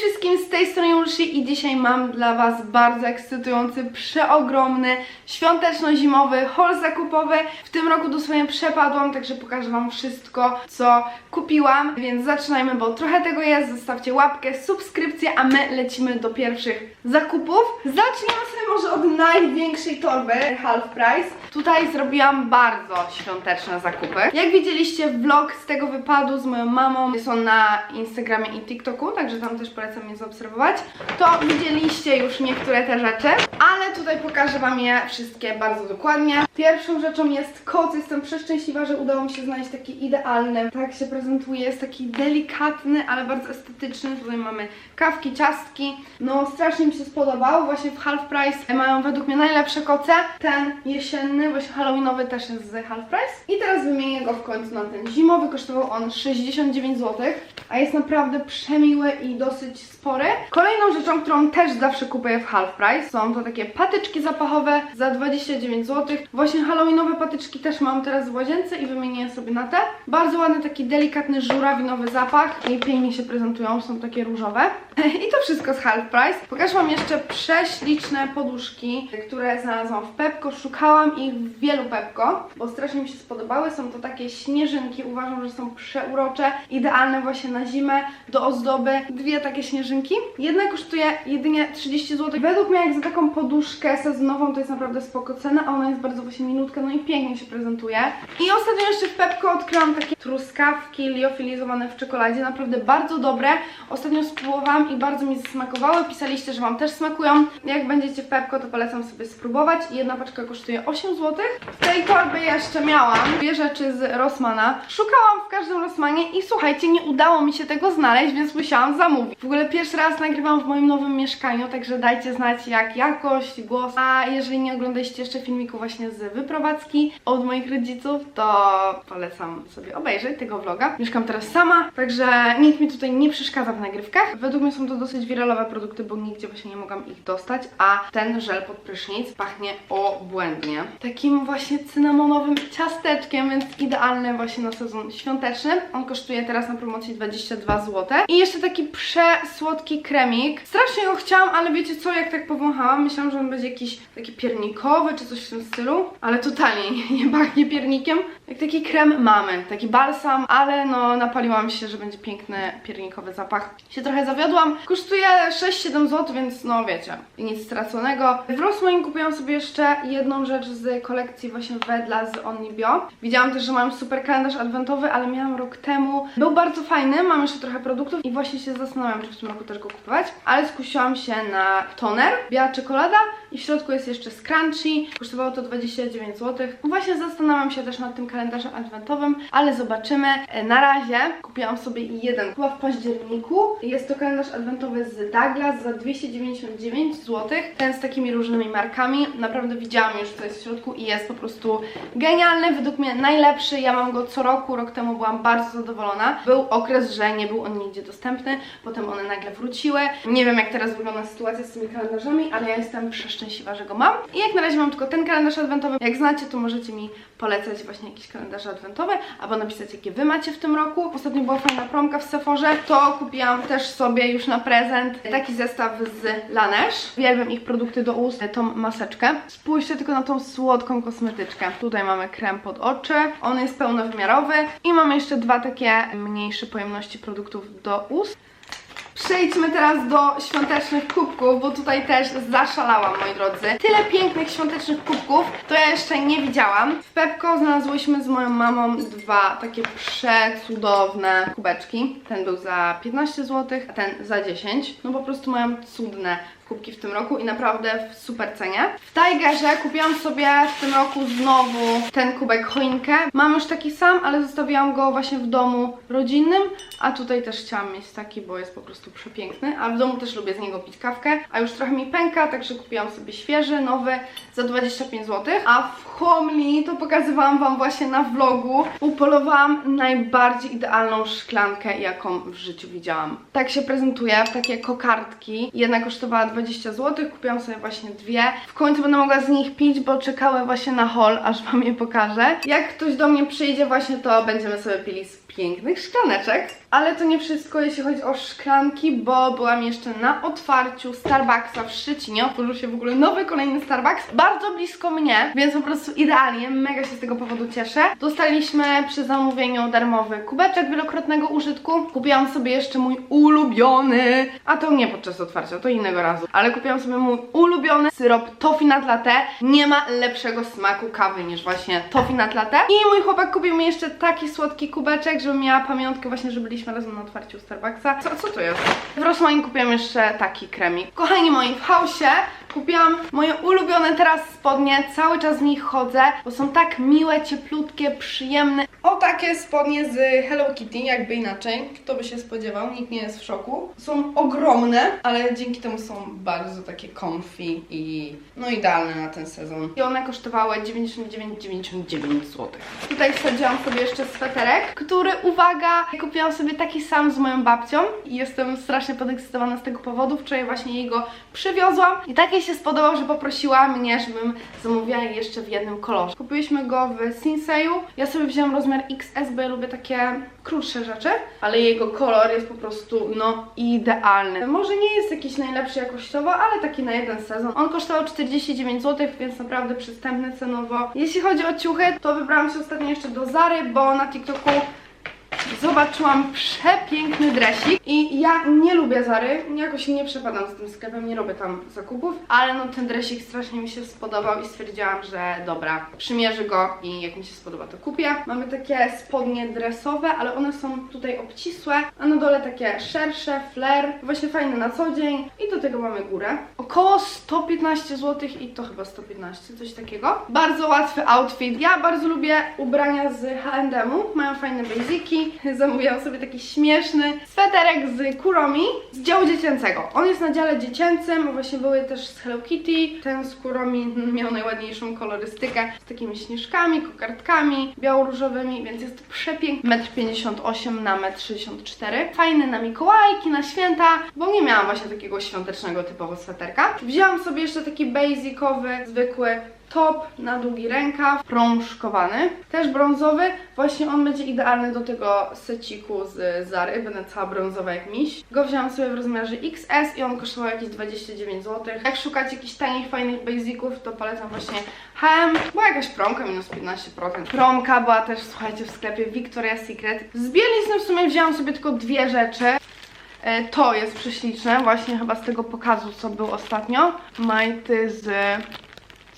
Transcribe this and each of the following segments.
wszystkim, z tej strony Julsi i dzisiaj mam dla Was bardzo ekscytujący, przeogromny, świąteczno-zimowy haul zakupowy. W tym roku dosłownie przepadłam, także pokażę Wam wszystko, co kupiłam, więc zaczynajmy, bo trochę tego jest. Zostawcie łapkę, subskrypcję, a my lecimy do pierwszych zakupów. Zaczniemy sobie może od największej torby, half price. Tutaj zrobiłam bardzo świąteczne zakupy. Jak widzieliście, vlog z tego wypadu z moją mamą jest on na Instagramie i TikToku, także tam też polecam je zaobserwować. To widzieliście już niektóre te rzeczy, ale tutaj pokażę Wam je wszystkie bardzo dokładnie. Pierwszą rzeczą jest koc. Jestem przeszczęśliwa, że udało mi się znaleźć taki idealny. Tak się prezentuje, jest taki delikatny, ale bardzo estetyczny. Tutaj mamy kawki, ciastki. No strasznie mi się spodobał. Właśnie w Half Price mają według mnie najlepsze koce. Ten jesienny, właśnie halloweenowy też jest z Half Price. I teraz wymienię go w końcu na ten zimowy. Kosztował on 69 zł, a jest naprawdę przemiły i dosyć spory. Kolejną rzeczą, którą też zawsze kupuję w Half Price są to takie patyczki zapachowe za 29 zł. Właśnie halloweenowe patyczki też mam teraz w łazience i wymienię sobie na te. Bardzo ładny taki delikatny żurawinowy zapach i pięknie się prezentują, są takie różowe. I to wszystko z Half Price. Pokażę Wam jeszcze prześliczne poduszki, które znalazłam w Pepko. Szukałam ich w wielu Pepko, bo strasznie mi się spodobały. Są to takie śnieżynki, uważam, że są przeurocze, idealne właśnie na zimę, do ozdoby. Dwie takie śnieżynki. Jedna kosztuje jedynie 30 zł. Według mnie jak za taką poduszkę sezonową to jest naprawdę spoko cena, a ona jest bardzo właśnie minutka, no i pięknie się prezentuje. I ostatnio jeszcze w Pepko odkryłam takie truskawki liofilizowane w czekoladzie, naprawdę bardzo dobre. Ostatnio spróbowałam i bardzo mi zasmakowały. Pisaliście, że Wam też smakują. Jak będziecie w Pepko, to polecam sobie spróbować. Jedna paczka kosztuje 8 zł. W tej torbie jeszcze miałam dwie rzeczy z Rossmana. Szukałam w każdym Rossmanie i słuchajcie, nie udało mi się tego znaleźć, więc musiałam zamówić. W ogóle pierwszy raz nagrywam w moim nowym mieszkaniu, także dajcie znać jak jakość, głos. A jeżeli nie oglądaliście jeszcze filmiku właśnie z wyprowadzki od moich rodziców, to polecam sobie obejrzeć tego vloga. Mieszkam teraz sama, także nikt mi tutaj nie przeszkadza w nagrywkach. Według mnie są to dosyć wiralowe produkty, bo nigdzie właśnie nie mogłam ich dostać, a ten żel pod prysznic pachnie obłędnie. Takim właśnie cynamonowym ciasteczkiem, więc idealny właśnie na sezon świąteczny. On kosztuje teraz na promocji 22 zł. I jeszcze taki przesłodki kremik. Strasznie go chciałam, ale wiecie co, jak tak powąchałam, myślałam, że on będzie jakiś taki piernikowy czy coś w tym stylu, ale totalnie nie, nie pachnie piernikiem. Jak taki krem mamy, taki balsam, ale no napaliłam się, że będzie piękny piernikowy zapach. Się trochę zawiodłam. Kosztuje 6-7 zł, więc no wiecie, nic straconego. W Rossmanie kupiłam sobie jeszcze jedną rzecz z kolekcji właśnie Wedla z Onibio. Widziałam też, że mają super kalendarz adwentowy, ale miałam rok temu. Był bardzo fajny, mam jeszcze trochę produktów i właśnie się zastanawiam, czy w tym roku też go kupować. Ale skusiłam się na toner, biała czekolada i w środku jest jeszcze scrunchy. Kosztowało to 29 zł. Właśnie zastanawiam się też nad tym kalendarzem adwentowym, ale zobaczymy. E, Na razie kupiłam sobie jeden chyba w październiku. Jest to kalendarz adwentowy z Douglas za 299 zł. Ten z takimi różnymi markami. Naprawdę widziałam już co jest w środku i jest po prostu genialny. Według mnie najlepszy. Ja mam go co roku. Rok temu byłam bardzo zadowolona. Był okres, że nie był on nigdzie dostępny. Potem one nagle wróciły. Nie wiem jak teraz wygląda sytuacja z tymi kalendarzami, ale ja jestem przeszczęśliwa, że go mam. I jak na razie mam tylko ten kalendarz adwentowy. Jak znacie, to możecie mi polecać właśnie jakieś kalendarze adwentowe, albo napisać jakie wy macie w tym roku. Ostatnio była fajna promka w Sephorze, to kupiłam też sobie już na prezent taki zestaw z Laneige. Uwielbiam ich produkty do ust, tą maseczkę. Spójrzcie tylko na tą słodką kosmetyczkę. Tutaj mamy krem pod oczy, on jest pełnowymiarowy i mamy jeszcze dwa takie mniejsze pojemności produktów do ust. Przejdźmy teraz do świątecznych kubków, bo tutaj też zaszalałam, moi drodzy. Tyle pięknych świątecznych kubków to ja jeszcze nie widziałam. W Pepko znalazłyśmy z moją mamą dwa takie przecudowne kubeczki. Ten był za 15 zł, a ten za 10. No po prostu mają cudne kubki w tym roku i naprawdę w super cenie. W Tigerze kupiłam sobie w tym roku znowu ten kubek choinkę. Mam już taki sam, ale zostawiłam go właśnie w domu rodzinnym, a tutaj też chciałam mieć taki, bo jest po prostu przepiękny, a w domu też lubię z niego pić kawkę, a już trochę mi pęka, także kupiłam sobie świeży, nowy za 25 zł, a w Homely to pokazywałam Wam właśnie na vlogu. Upolowałam najbardziej idealną szklankę, jaką w życiu widziałam. Tak się prezentuje, takie kokardki. Jedna kosztowała 20 zł, kupiłam sobie właśnie dwie. W końcu będę mogła z nich pić, bo czekały właśnie na haul, aż Wam je pokażę. Jak ktoś do mnie przyjdzie właśnie, to będziemy sobie pili z pięknych szklaneczek. Ale to nie wszystko, jeśli chodzi o szklanki, bo byłam jeszcze na otwarciu Starbucksa w Szczecinie. Otworzył się w ogóle nowy, kolejny Starbucks. Bardzo blisko mnie, więc po prostu idealnie. Mega się z tego powodu cieszę. Dostaliśmy przy zamówieniu darmowy kubeczek wielokrotnego użytku. Kupiłam sobie jeszcze mój ulubiony, a to nie podczas otwarcia, to innego razu, ale kupiłam sobie mój ulubiony syrop toffee nut latte. Nie ma lepszego smaku kawy niż właśnie toffee nut latte. I mój chłopak kupił mi jeszcze taki słodki kubeczek, żebym miała pamiątkę właśnie, że byliśmy razem na otwarciu Starbucksa. Co, co to jest? W Rosmanie kupiłam jeszcze taki kremik. Kochani moi, w Hausie kupiłam moje ulubione teraz spodnie. Cały czas w nich chodzę, bo są tak miłe, cieplutkie, przyjemne. O takie spodnie z Hello Kitty, jakby inaczej. Kto by się spodziewał, nikt nie jest w szoku. Są ogromne, ale dzięki temu są bardzo takie comfy i no idealne na ten sezon. I one kosztowały 99,99 zł. Tutaj wsadziłam sobie jeszcze sweterek, który, uwaga, kupiłam sobie taki sam z moją babcią i jestem strasznie podekscytowana z tego powodu. Wczoraj właśnie jej go przywiozłam i tak jej się spodobał, że poprosiła mnie, żebym zamówiła jeszcze w jednym kolorze. Kupiliśmy go w Sinseju. Ja sobie wzięłam rozmiar XS, bo ja lubię takie krótsze rzeczy, ale jego kolor jest po prostu, no, idealny. Może nie jest jakiś najlepszy jakościowo, ale taki na jeden sezon. On kosztował 49 zł, więc naprawdę przystępny cenowo. Jeśli chodzi o ciuchy, to wybrałam się ostatnio jeszcze do Zary, bo na TikToku zobaczyłam przepiękny dresik i ja nie lubię Zary, jakoś nie przepadam z tym sklepem, nie robię tam zakupów, ale no ten dresik strasznie mi się spodobał i stwierdziłam, że dobra, przymierzę go i jak mi się spodoba to kupię. Mamy takie spodnie dresowe, ale one są tutaj obcisłe, a na dole takie szersze, flair, właśnie fajne na co dzień i do tego mamy górę. Około 115 zł i to chyba 115, coś takiego. Bardzo łatwy outfit. Ja bardzo lubię ubrania z H&M-u, mają fajne basiki. Zamówiłam sobie taki śmieszny sweterek z Kuromi z działu dziecięcego. On jest na dziale dziecięcym, właśnie były też z Hello Kitty. Ten z Kuromi miał najładniejszą kolorystykę z takimi śnieżkami, kokardkami biało-różowymi, więc jest przepiękny. 1,58 m na 1,64 m. Fajny na Mikołajki, na święta, bo nie miałam właśnie takiego świątecznego typowo sweterka. Wzięłam sobie jeszcze taki basicowy, zwykły top na długi rękaw, prążkowany, też brązowy. Właśnie on będzie idealny do tego seciku z Zary, będę cała brązowa jak miś. Go wzięłam sobie w rozmiarze XS i on kosztował jakieś 29 zł. Jak szukać jakichś tanich, fajnych basiców, to polecam właśnie H&M. Była jakaś promka, minus 15%. Promka była też, słuchajcie, w sklepie Victoria's Secret. Z bielizny w sumie wzięłam sobie tylko dwie rzeczy. E, To jest prześliczne, właśnie chyba z tego pokazu, co był ostatnio. Majty z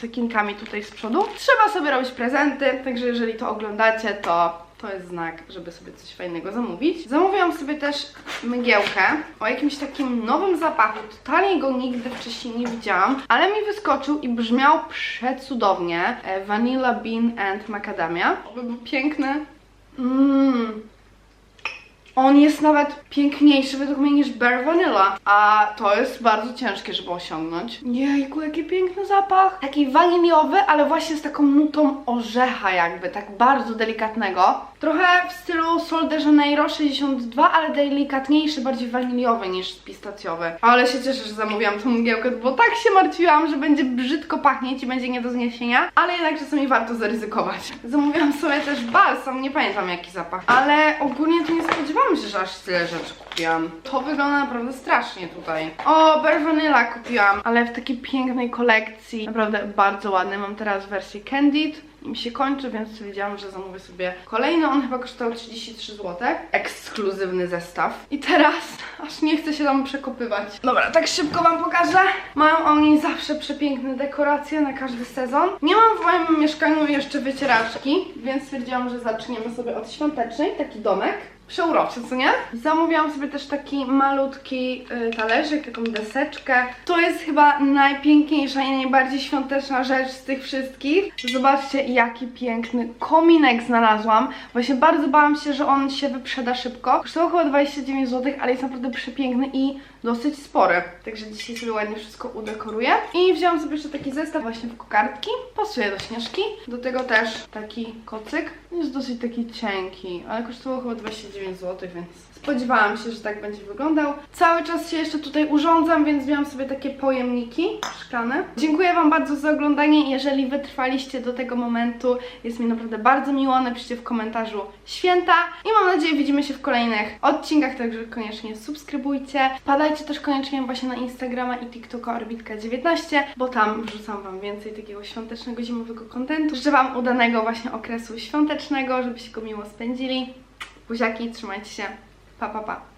cekinkami tutaj z przodu. Trzeba sobie robić prezenty, także jeżeli to oglądacie, to to jest znak, żeby sobie coś fajnego zamówić. Zamówiłam sobie też mgiełkę o jakimś takim nowym zapachu. Totalnie go nigdy wcześniej nie widziałam, ale mi wyskoczył i brzmiał przecudownie. E, Vanilla Bean and Macadamia. Oby był piękny. Mmm. On jest nawet piękniejszy według mnie niż Bare Vanilla, a to jest bardzo ciężkie, żeby osiągnąć. Jejku, jaki piękny zapach. Taki waniliowy, ale właśnie z taką nutą orzecha jakby, tak bardzo delikatnego. Trochę w stylu Sol de Janeiro 62, ale delikatniejszy, bardziej waniliowy niż pistacjowy. Ale się cieszę, że zamówiłam tą mgiełkę, bo tak się martwiłam, że będzie brzydko pachnieć i będzie nie do zniesienia, ale jednak czasami warto zaryzykować. Zamówiłam sobie też balsam, nie pamiętam jaki zapach, ale ogólnie to nie spodziewałam się, że aż tyle rzeczy kupiłam. To wygląda naprawdę strasznie tutaj. O, Bare kupiłam, ale w takiej pięknej kolekcji. Naprawdę bardzo ładny. Mam teraz wersję Candid. Mi się kończy, więc stwierdziłam, że zamówię sobie kolejny. On chyba kosztował 33 zł. Ekskluzywny zestaw. I teraz aż nie chcę się tam przekopywać. Dobra, tak szybko wam pokażę. Mają oni zawsze przepiękne dekoracje na każdy sezon. Nie mam w moim mieszkaniu jeszcze wycieraczki, więc stwierdziłam, że zaczniemy sobie od świątecznej. Taki domek. Przeuroczy, co nie? Zamówiłam sobie też taki malutki y, talerzyk, taką deseczkę. To jest chyba najpiękniejsza i najbardziej świąteczna rzecz z tych wszystkich. Zobaczcie, jaki piękny kominek znalazłam. Właśnie bardzo bałam się, że on się wyprzeda szybko. Kosztował chyba 29 zł, ale jest naprawdę przepiękny i dosyć spory. Także dzisiaj sobie ładnie wszystko udekoruję. I wzięłam sobie jeszcze taki zestaw właśnie w kokardki. Pasuje do śnieżki. Do tego też taki kocyk. Jest dosyć taki cienki, ale kosztował chyba 29 zł, więc Spodziewałam się, że tak będzie wyglądał. Cały czas się jeszcze tutaj urządzam, więc wziąłam sobie takie pojemniki szklane. Dziękuję Wam bardzo za oglądanie. Jeżeli wytrwaliście do tego momentu, jest mi naprawdę bardzo miło. Napiszcie w komentarzu święta i mam nadzieję widzimy się w kolejnych odcinkach, także koniecznie subskrybujcie. Wpadajcie też koniecznie właśnie na Instagrama i TikToka Orbitka19, bo tam wrzucam Wam więcej takiego świątecznego, zimowego kontentu. Życzę Wam udanego właśnie okresu świątecznego, żebyście go miło spędzili. Buziaki, trzymajcie się. Pa, pa, pa.